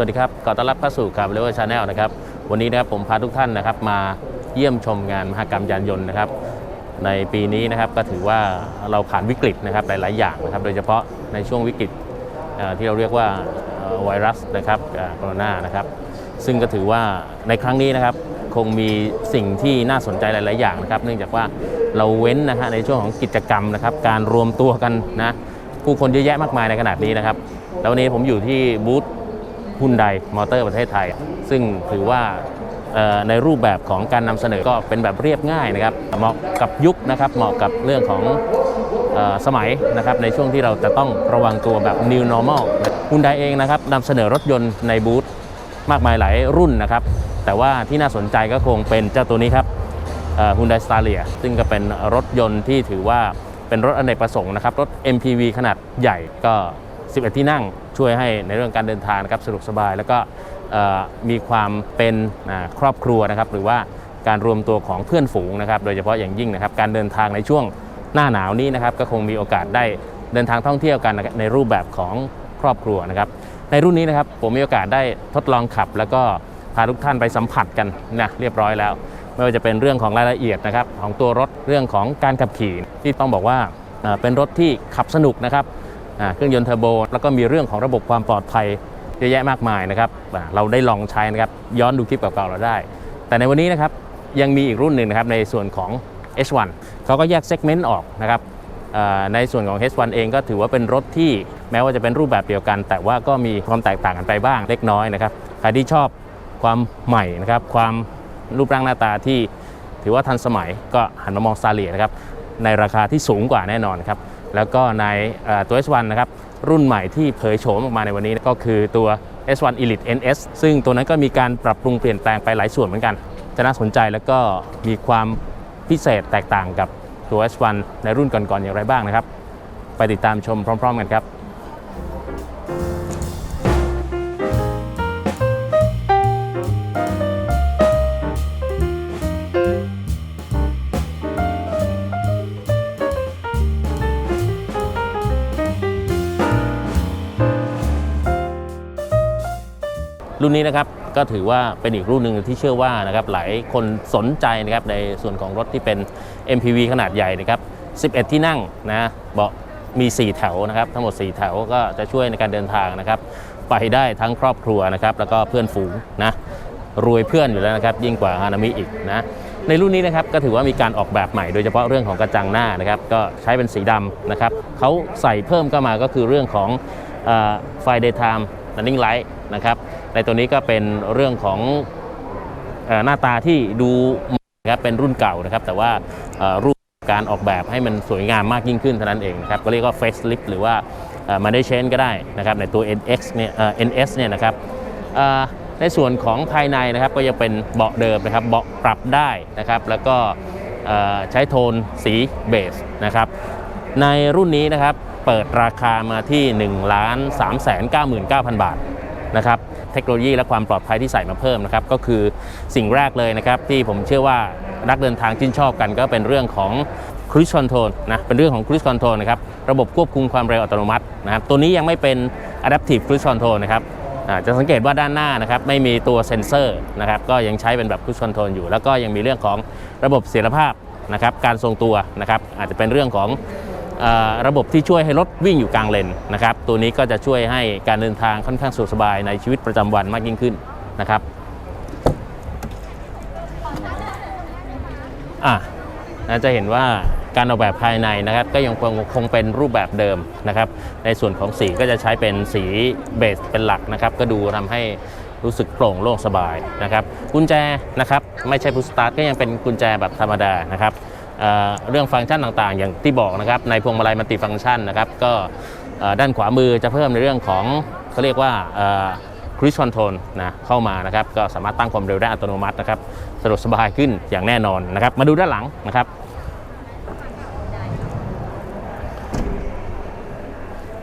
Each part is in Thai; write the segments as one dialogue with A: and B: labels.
A: สวัสดีครับขอต้อนรับเข้าสู่กับเลเวอร์ชาแนลนะครับวันนี้นะครับผมพาทุกท่านนะครับมาเยี่ยมชมงานมหกรรมยานยนต์นะครับในปีนี้นะครับก็ถือว่าเราผ่านวิกฤตนะครับหลาย ๆ อย่างนะครับ โดยเฉพาะในช่วงวิกฤตที่เราเรียกว่าไวรัสนะครับโคโรนานะครับซึ่งก็ถือว่าในครั้งนี้นะครับคงมีสิ่งที่น่าสนใจหลาย ๆ อย่างนะครับ เนื่องจากว่าเราเว้นนะฮะในช่วงของกิจกรรมนะครับการรวมตัวกันนะผู้คนเยอะแยะมากมายในขนาดนี้นะครับแล้ววันนี้ผมอยู่ที่บูธ ฮุนไดมอเตอร์ประเทศไทย ซึ่งถือว่าในรูปแบบของการนำเสนอก็เป็นแบบเรียบง่ายนะครับเหมาะกับยุคนะครับเหมาะกับเรื่องของสมัยนะครับในช่วงที่เราจะต้องระวังตัวแบบ new normal ฮุนไดเองนะครับนำเสนอรถยนต์ในบูธมากมายหลายรุ่นนะครับ แต่ว่าที่น่าสนใจก็คงเป็นเจ้าตัวนี้ครับฮุนไดสตาร์เลียซึ่งก็เป็นรถยนต์ที่ถือว่าเป็นรถอเนกประสงค์นะครับ รถ MPV ขนาดใหญ่ก็ 11 ที่นั่งช่วยให้ในเรื่องการเดินทางนะครับสะดวกสบาย แล้วก็มีความเป็นครอบครัวนะครับหรือว่าการรวมตัวของเพื่อนฝูงนะครับ โดยเฉพาะอย่างยิ่งนะครับการเดินทางในช่วงหน้าหนาวนี้นะครับก็คงมีโอกาสได้เดินทางท่องเที่ยวกันในรูปแบบของครอบครัวนะครับในรุ่นนี้นะครับผมมีโอกาสได้ทดลองขับ แล้วก็พาทุกท่านไปสัมผัสกันนะเรียบร้อยแล้ว ไม่ว่าจะเป็นเรื่องของรายละเอียดนะครับของตัวรถเรื่องของการขับขี่ที่ต้องบอกว่าเป็นรถที่ขับสนุกนะครับ เครื่องยนต์เทอร์โบ แล้วก็มีเรื่องของระบบความปลอดภัยเยอะแยะมากมายนะครับเราได้ลองใช้นะครับย้อนดูคลิปเก่าๆเราได้ แต่ในวันนี้นะครับยังมีอีกรุ่นหนึ่งนะครับในส่วนของ H1 เขาก็แยกเซกเมนต์ออกนะครับในส่วนของ H1 เองก็ถือว่าเป็นรถที่แม้ว่าจะเป็นรูปแบบเดียวกัน แต่ว่าก็มีความแตกต่างกันไปบ้างเล็กน้อยนะครับใครที่ชอบความใหม่นะครับความรูปร่างหน้าตาที่ถือว่าทันสมัยก็หันมามองซาเลียนะครับในราคาที่สูงกว่าแน่นอนครับ แล้วก็ในเอ่อตัว S1 นะครับรุ่นใหม่ที่เผยโฉมออกมาในวันนี้ก็คือตัว S1 Elite NS ซึ่งตัวนั้นก็มีการปรับปรุงเปลี่ยนแปลงไปหลายส่วนเหมือนกัน จะน่าสนใจแล้วก็มีความพิเศษแตกต่างกับตัว S1 ในรุ่นก่อนๆอย่างไรบ้างนะครับ ไปติดตามชมพร้อม ๆ กันครับ รุ่นนี้นะครับก็ถือว่าเป็นอีกรุ่นหนึ่งที่เชื่อว่านะครับหลายคนสนใจนะครับในส่วนของรถที่เป็น MPV ขนาดใหญ่นะครับ 11 ที่นั่งนะเบาะมี 4 แถวนะครับ ทั้งหมด 4 แถวก็จะช่วยในการเดินทางนะครับ ไปได้ทั้งครอบครัวนะครับ แล้วก็เพื่อนฝูงนะรวยเพื่อนอยู่แล้วนะครับ ยิ่งกว่าฮานามิอีกนะในรุ่นนี้นะครับก็ถือว่ามีการออกแบบใหม่โดยเฉพาะเรื่องของกระจังหน้านะครับ ก็ใช้เป็นสีดำนะครับเขาใส่เพิ่มเข้ามาก็คือเรื่องของไฟ daytime running light นะครับในตัวนี้ก็เป็นเรื่องของอหน้าตาที่ดูม่นะครับเป็นรุ่นเก่านะครับ แต่ว่ารูปการออกแบบให้มันสวยงามมากยิ่งขึ้นเท่านั้นเองนะครับก็เรียกว่า facelift หรือว่ามันได้เชนก็ได้นะครับในตัว NX เนี่ย NS เนี่ยนะครับในส่วนของภายในนะครับก็ยังเป็นเบาะเดิมนะครับเบาะปรับได้นะครับแล้วก็ใช้โทนสีเบสนะครับในรุ่นนี้นะครับ เปิดราคามาที่1ล้าน3 9 9 0 0 0 บาทนะครับเทคโนโลยีและความปลอดภัยที่ใส่มาเพิ่มนะครับก็คือสิ่งแรกเลยนะครับที่ผมเชื่อว่านักเดินทางชื่นชอบกันก็เป็นเรื่องของ Cruise Control นะเป็นเรื่องของ Cruise Control นะครับระบบควบคุมความเร็วอัตโนมัตินะครับตัวนี้ยังไม่เป็น Adaptive Cruise Control นะครับจะสังเกตว่าด้านหน้านะครับไม่มีตัวเซ็นเซอร์นะครับก็ยังใช้เป็นแบบ Cruise Control อยู่ แล้วก็ยังมีเรื่องของระบบเสถียรภาพนะครับการทรงตัวนะครับอาจจะเป็นเรื่องของ ระบบที่ช่วยให้รถวิ่งอยู่กลางเลนนะครับ ตัวนี้ก็จะช่วยให้การเดินทางค่อนข้างสะดวกสบายในชีวิตประจำวันมากยิ่งขึ้นนะครับอะนะจะเห็นว่าการออกแบบภายในนะครับ ก็ยังคงคงเป็นรูปแบบเดิมนะครับ ในส่วนของสีก็จะใช้เป็นสีเบสเป็นหลักนะครับ ก็ดูทำให้รู้สึกโปร่งโล่งสบายนะครับ กุญแจนะครับ ไม่ใช่พุชสตาร์ทก็ยังเป็นกุญแจแบบธรรมดานะครับ เรื่องฟังก์ชันต่างๆ อย่างที่บอกนะครับในพวงมาลัยมัลติฟังก์ชันนะครับก็ด้านขวามือจะเพิ่มในเรื่องของเขาเรียกว่าครูซคอนโทรลนะเข้ามานะครับก็สามารถตั้งความเร็วได้อัตโนมัตินะครับสะดวกสบายขึ้นอย่างแน่นอนนะครับ มาดูด้านหลังนะครับ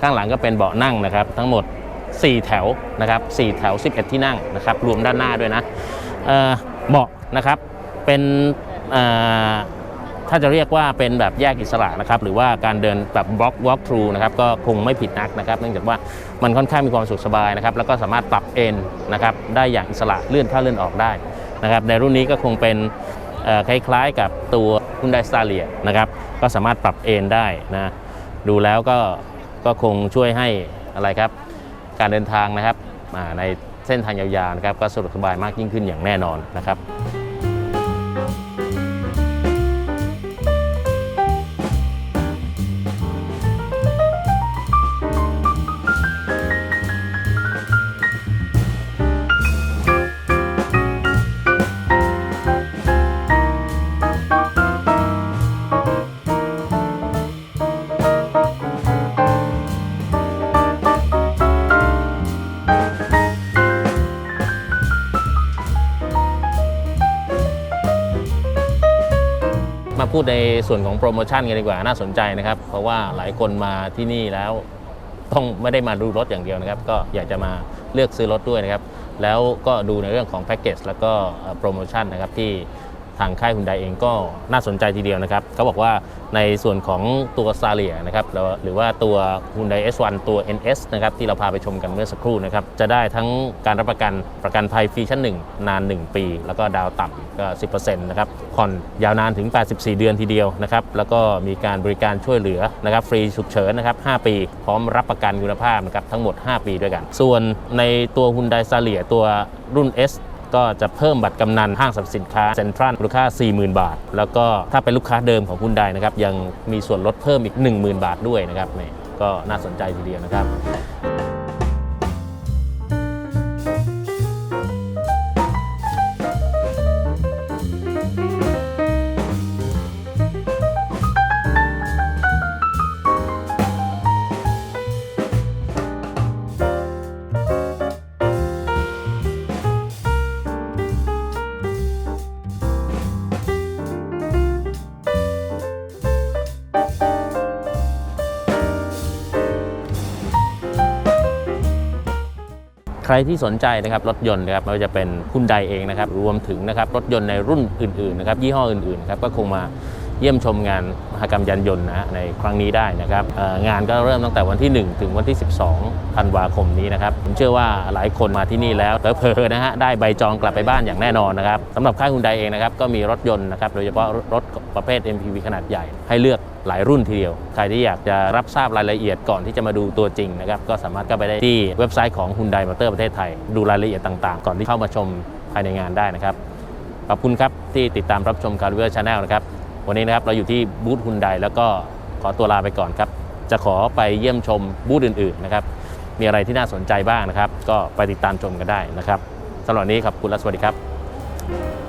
A: ข้างหลังก็เป็นเบาะนั่งนะครับ ทั้งหมด 4 แถวนะครับ4แถว 11 ที่นั่งนะครับรวมด้านหน้าด้วยนะเบาะนะครับเป็น ถ้าจะเรียกว่าเป็นแบบแยกอิสระนะครับหรือว่าการเดินแบบบล็อกวอล์กทรูนะครับก็คงไม่ผิดนักนะครับ เนื่องจากว่ามันค่อนข้างมีความสุขสบายนะครับแล้วก็สามารถปรับเอ็นนะครับได้อย่างอิสระเลื่อนเข้าเลื่อนออกได้นะครับในรุ่นนี้ก็คงเป็นคล้ายๆกับตัว Hyundai Staria นะครับก็สามารถปรับเอนได้นะดูแล้วก็ก็คงช่วยให้อะไรครับ การเดินทางนะครับในเส้นทางยาวๆนะครับก็สะดวกสบายมากยิ่งขึ้นอย่างแน่นอนนะครับ มาพูดในส่วนของโปรโมชั่นกันดีกว่าน่าสนใจนะครับ เพราะว่าหลายคนมาที่นี่แล้วต้องไม่ได้มาดูรถอย่างเดียวนะครับ ก็อยากจะมาเลือกซื้อรถด้วยนะครับ แล้วก็ดูในเรื่องของแพ็กเกจแล้วก็โปรโมชั่นนะครับที่ ทางค่ายคุณไดเองก็น่าสนใจทีเดียวนะครับเขาบอกว่าในส่วนของตัวซาเลียนะครับหรือว่าตัว Hyundai S1 ตัว NS นะครับที่เราพาไปชมกันเมื่อสักครู่นะครับจะได้ทั้งการรับประกันประกันภัยฟรีชั้น 1 นาน 1 ปี แล้วก็ดาวต่ำก็ 10%นะครับผ่อนยาวนานถึง 84 เดือนทีเดียวนะครับแล้วก็มีการบริการช่วยเหลือนะครับฟรีฉุกเฉินนะครับ 5 ปี พร้อมรับประกันคุณภาพนะครับทั้งหมด 5 ปีด้วยกัน ส่วนในตัว Hyundai s a l i a ตัวรุ่น S ก็จะเพิ่มบัตรกำนันห้างสรรพสินค้าเซ็นทรัลมูลค่า 40,000 บาท แล้วก็ถ้าเป็นลูกค้าเดิมของคุณไดนะครับยังมีส่วนลดเพิ่มอีก 10,000 บาทด้วยนะครับนี่ก็น่าสนใจทีเดียวนะครับ ใครที่สนใจนะครับรถยนต์นะครับไม่ว่าจะเป็นคุณไดเองนะครับรวมถึงนะครับรถยนต์ในรุ่นอื่นๆนะครับยี่ห้ออื่นๆครับก็คงมาเยี่ยมชมงานมหกรรมยานยนต์นะในครั้งนี้ได้นะครับงานก็เริ่มตั้งแต่วันที่ 1 ถึงวันที่ 12ธันวาคมนี้นะครับผมเชื่อว่าหลายคนมาที่นี่แล้วเผลอๆนะฮะได้ใบจองกลับไปบ้านอย่างแน่นอนนะครับสำหรับค่ายคุณไดเองนะครับก็มีรถยนต์นะครับโดยเฉพาะรถประเภท MPV ขนาดใหญ่ให้เลือก หลายรุ่นทีเดียว ใครที่อยากจะรับทราบรายละเอียดก่อนที่จะมาดูตัวจริงนะครับ ก็สามารถเข้าไปได้ที่เว็บไซต์ของ Hyundai Motor ประเทศไทย ดูรายละเอียดต่างๆ ก่อนที่เข้ามาชมภายในงานได้นะครับ ขอบคุณครับที่ติดตามรับชมคาร์เวอร์ชาแนลนะครับ วันนี้นะครับเราอยู่ที่บูธ Hyundai แล้วก็ขอตัวลาไปก่อนครับ จะขอไปเยี่ยมชมบูธอื่นๆนะครับ มีอะไรที่น่าสนใจบ้างนะครับ ก็ไปติดตามชมกันได้นะครับสำหรับวันนี้ขอบคุณและสวัสดีครับ